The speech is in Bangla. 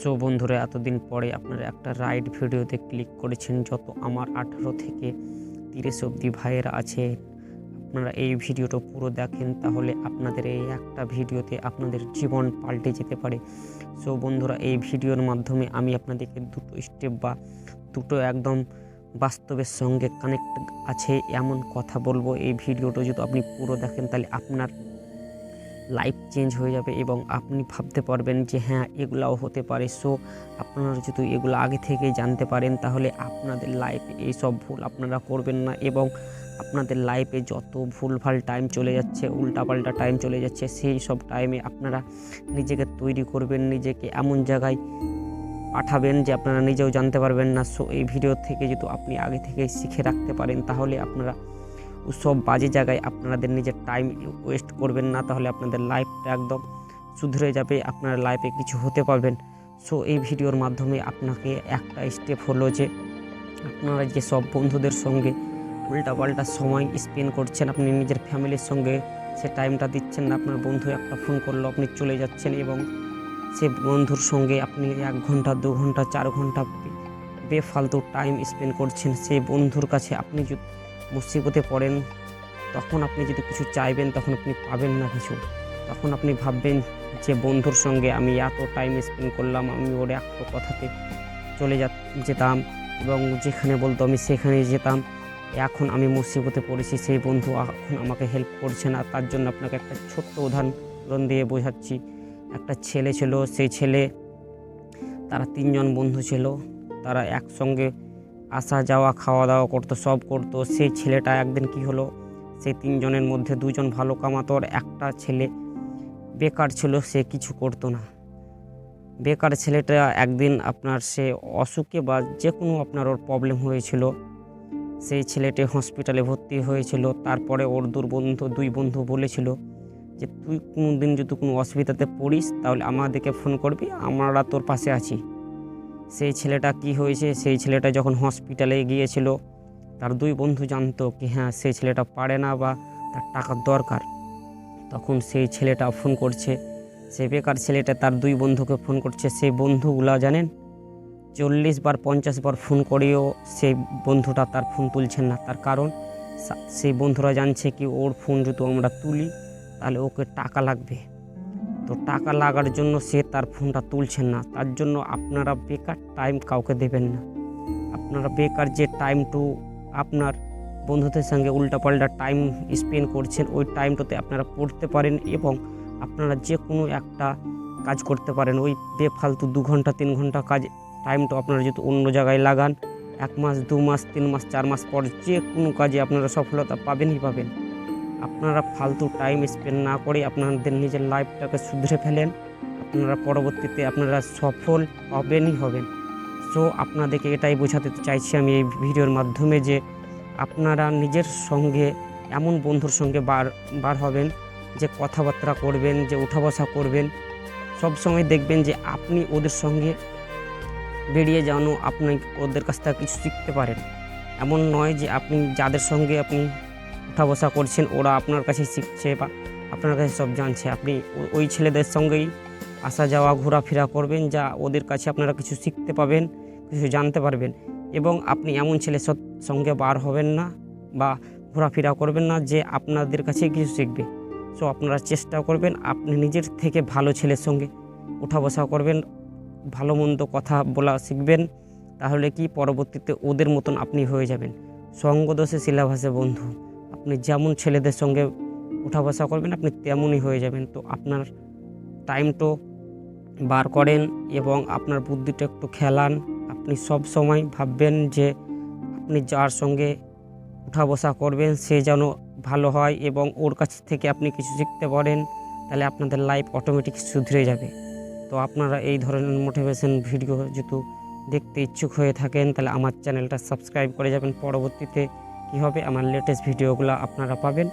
সো বন্ধুরা, এতদিন পরে আপনারা একটা রাইড ভিডিওতে ক্লিক করেছেন, যত আমার আঠারো থেকে তিরিশ অবধি ভাইয়েরা আছে, আপনারা এই ভিডিওটা পুরো দেখেন, তাহলে আপনাদের এই একটা ভিডিওতে আপনাদের জীবন পাল্টে যেতে পারে। সো বন্ধুরা, এই ভিডিওর মাধ্যমে আমি আপনাদেরকে দুটো স্টেপ বা দুটো একদম বাস্তবের সঙ্গে কানেক্ট আছে, এমন কথা বলব, এই ভিডিওটা যদি আপনি পুরো দেখেন, তাহলে আপনার লাইফ চেঞ্জ হয়ে যাবে এবং আপনি ভাবতে পারবেন যে হ্যাঁ এগুলাও হতে পারে। সো আপনারা যদি এগুলো আগে থেকে জানতে পারেন, তাহলে আপনাদের লাইফে এইসব ভুল আপনারা করবেন না এবং আপনাদের লাইফে যত ভুলভাল টাইম চলে যাচ্ছে, উল্টাপাল্টা টাইম চলে যাচ্ছে, সেই সব টাইমে আপনারা নিজেকে তৈরি করবেন, নিজেকে এমন জায়গায় পাঠাবেন যে আপনারা নিজেও জানতে পারবেন না। সো এই ভিডিও থেকে যদি আপনি আগে থেকে শিখে রাখতে পারেন, তাহলে আপনারা সব বাজে জায়গায় আপনাদের নিজের টাইম ওয়েস্ট করবেন না, তাহলে আপনাদের লাইফটা একদম শুধরে যাবে, আপনার লাইফে কিছু হতে পারবেন। সো এই ভিডিওর মাধ্যমে আপনাকে একটা স্টেপ হলো যে, আপনারা যে সব বন্ধুদের সঙ্গে উল্টাপাল্টা সময় স্পেন্ড করছেন, আপনি নিজের ফ্যামিলির সঙ্গে সে টাইমটা দিচ্ছেন না, আপনার বন্ধু একটা ফোন করল, আপনি চলে যাচ্ছেন এবং সে বন্ধুর সঙ্গে আপনি এক ঘণ্টা, দু ঘণ্টা, চার ঘণ্টা বেফালতু টাইম স্পেন্ড করছেন, সেই বন্ধুর কাছে আপনি মুসিবতে পড়েন, তখন আপনি যদি কিছু চাইবেন, তখন আপনি পাবেন না কিছু। তখন আপনি ভাববেন যে বন্ধুর সঙ্গে আমি এত টাইম স্পেন্ড করলাম, আমি ওর একটা কথাতে চলে যা যেতাম এবং যেখানে বলতো আমি সেখানেই যেতাম। এখন আমি মুসিবতে পড়েছি, সেই বন্ধু এখন আমাকে হেল্প করছে না। তার জন্য আপনাকে একটা ছোট্ট উদাহরণ দিয়ে বোঝাচ্ছি। একটা ছেলে ছিল, সেই ছেলে তারা তিনজন বন্ধু ছিল। তারা একসঙ্গে আসা যাওয়া, খাওয়া দাওয়া করতো, সব করতো। সেই ছেলেটা একদিন কি হলো? সেই তিনজনের মধ্যে দুজন ভালো কামাতো আর একটা ছেলে বেকার ছিল, সে কিছু করতো না। বেকার ছেলেটা একদিন আপনার সে অসুখে বা যে কোনো আপনার ওর প্রবলেম হয়েছিল সেই ছেলেটি হসপিটালে ভর্তি হয়েছিল। তারপরে ওর দুর বন্ধু দুই বন্ধু বলেছিল যে, তুই কোনো দিন যদি কোনো অসুবিধাতে পড়িস, তাহলে আমাদেরকে ফোন করবি, আমরা তোর পাশে আছি। সেই ছেলেটা কি হয়েছে? সেই ছেলেটা যখন হসপিটালে গিয়েছিল, তার দুই বন্ধু জানতো কি হ্যাঁ সেই ছেলেটা পারে না বা তার টাকার দরকার। তখন সেই ছেলেটা ফোন করছে। সে বেকার ছেলেটা তার দুই বন্ধুকে ফোন করছে। সেই বন্ধুগুলা জানেন? চল্লিশ বার, পঞ্চাশ বার ফোন করেও সেই বন্ধুটা তার ফোন তুলছেন না। তার কারণ সেই বন্ধুরা জানছে কি ওর ফোন যদি আমরা তুলি, তাহলে ওকে টাকা লাগবে। তো টাকা লাগার জন্য সে তার ফোনটা তুলছেন না। তার জন্য আপনারা বেকার টাইম কাউকে দেবেন না। আপনারা বেকার যে টাইমটু আপনার বন্ধুদের সঙ্গে উল্টাপাল্টা টাইম স্পেন্ড করছেন, ওই টাইমটাতে আপনারা পড়তে পারেন এবং আপনারা যে কোনো একটা কাজ করতে পারেন। ওই বেফালতু দু ঘণ্টা, তিন ঘণ্টা কাজ টাইমটা আপনারা যদি অন্য জায়গায় লাগান, এক মাস, দু মাস, তিন মাস, চার মাস পর যে কোনো কাজে আপনারা সফলতা পাবেনই পাবেন। আপনারা ফালতু টাইম স্পেন্ড না করে আপনাদের নিজের লাইফটাকে শুধরে ফেলেন। আপনারা পরবর্তীতে আপনারা সফল হবেনই হবেন। সো আপনাদেরকে এটাই বোঝাতে চাইছি আমি এই ভিডিওর মাধ্যমে যে আপনারা নিজের সঙ্গে, এমন বন্ধুর সঙ্গে বার বার হবেন যে কথাবার্তা করবেন, যে উঠা বসা করবেন। সব সময় দেখবেন যে আপনি ওদের সঙ্গে বেরিয়ে যেন আপনি ওদের কাছ থেকে কিছু শিখতে পারেন। এমন নয় যে আপনি যাদের সঙ্গে আপনি উঠা বসা করছেন, ওরা আপনার কাছে শিখছে বা আপনার কাছে সব জানছে। আপনি ওই ছেলেদের সঙ্গেই আসা যাওয়া, ঘোরাফেরা করবেন যা ওদের কাছে আপনারা কিছু শিখতে পাবেন, কিছু জানতে পারবেন এবং আপনি এমন সৎ- সঙ্গে বার হবেন না বা ঘোরাফেরা করবেন না যে আপনাদের কাছে কিছু শিখবে। সো আপনারা চেষ্টা করবেন আপনি নিজের থেকে ভালো ছেলের সঙ্গে উঠা বসা করবেন, ভালো মন্দ কথা বলা শিখবেন, তাহলে কি পরবর্তীতে ওদের মতন আপনি হয়ে যাবেন। সঙ্গদোষে শিলাভাসে বন্ধু। আপনি যেমন ছেলেদের সঙ্গে উঠা বসা করবেন, আপনি তেমনই হয়ে যাবেন। তো আপনার টাইমটো বার করেন এবং আপনার বুদ্ধিটা একটু খেলান। আপনি সব সময় ভাববেন যে আপনি যার সঙ্গে উঠা বসা করবেন, সে যেন ভালো হয় এবং ওর কাছ থেকে আপনি কিছু শিখতে পারেন, তাহলে আপনাদের লাইফ অটোমেটিক শুধরে যাবে। তো আপনারা এই ধরনের মোটিভেশন ভিডিও যেহেতু দেখতে ইচ্ছুক হয়ে থাকেন, তাহলে আমার চ্যানেলটা সাবস্ক্রাইব করে যাবেন। পরবর্তীতে কী হবে আমার লেটেস্ট ভিডিওগুলো আপনারা পাবেন?